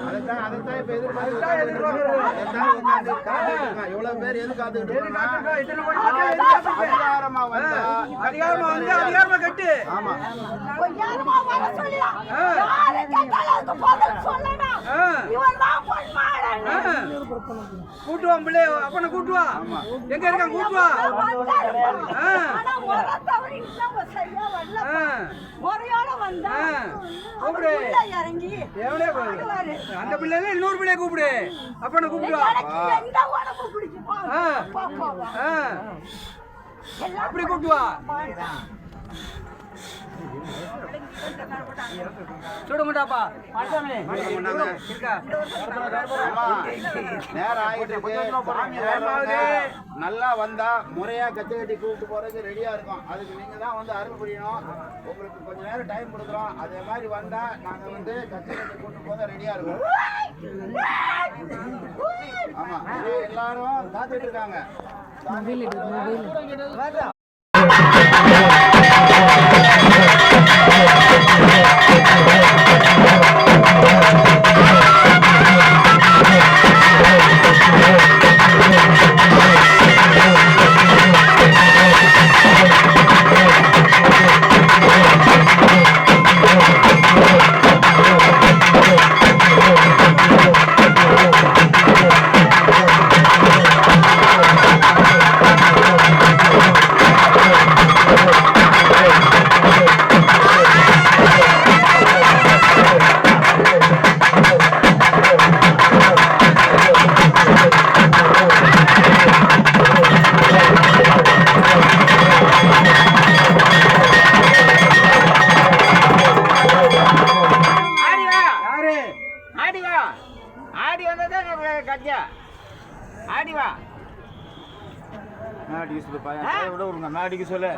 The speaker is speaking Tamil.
அதைத்தான் அதைத்தான் இப்ப எதிர்பார்த்து. இவ்வளவு பேர் எது காத்துக்கிட்டு அதிகாரமா வந்தா அதிகாரமா வந்து அதிகாரமா கட்டு. ஆமா. யாருமா வர சொல்லியா? யாரு கேட்டாலும் அதுக்கு பதில் சொல்லணும். ஆ. இவன்தான் பொன்மாடன். ஆ. கூட்டு வா பிள்ளை அப்பனை கூட்டு வா எங்க இருக்கான் கூட்டு வா வந்தாரு. ஆ. ஆனா முறை தவறி இன்னும் சரியா வரல. ஆ. முறையோட வந்தா ஆ. அவர் கூப்பிடு. அந்த பிள்ளைல இன்னொரு பிள்ளைய கூப்பிடு அப்பனை கூப்பிட்டு வா எனக்கு எந்த உடம்பு பிடிக்குமோ ஆ. அப்பா போவா. ஆ. எல்லாம் அப்படி கூப்பிட்டு வா சுட மாட்டாப்பா இருக்கா ஆமா. நேரம் வர்றவங்க நல்லா வந்தா முறையா கச்சை கட்டி கூப்பிட்டு போறதுக்கு ரெடியா இருக்கும். அதுக்கு நீங்க தான் வந்து அருள் புரியணும். உங்களுக்கு கொஞ்ச நேரம் டைம் கொடுக்குறோம். அதே மாதிரி வந்தா நாங்க வந்து கச்சை கட்டி கூப்பிட்டு போக ரெடியா இருக்கோம். ஆமா. எல்லாரும் காத்துட்டு இருக்காங்க. ஆடி வா யாரு ஆடி வா. ஆடி வந்தா கத்தியா ஆடி வா. மேடிக்கு சொல்லு பையன் விட விடுங்க. மேடிக்கு சொல்லு.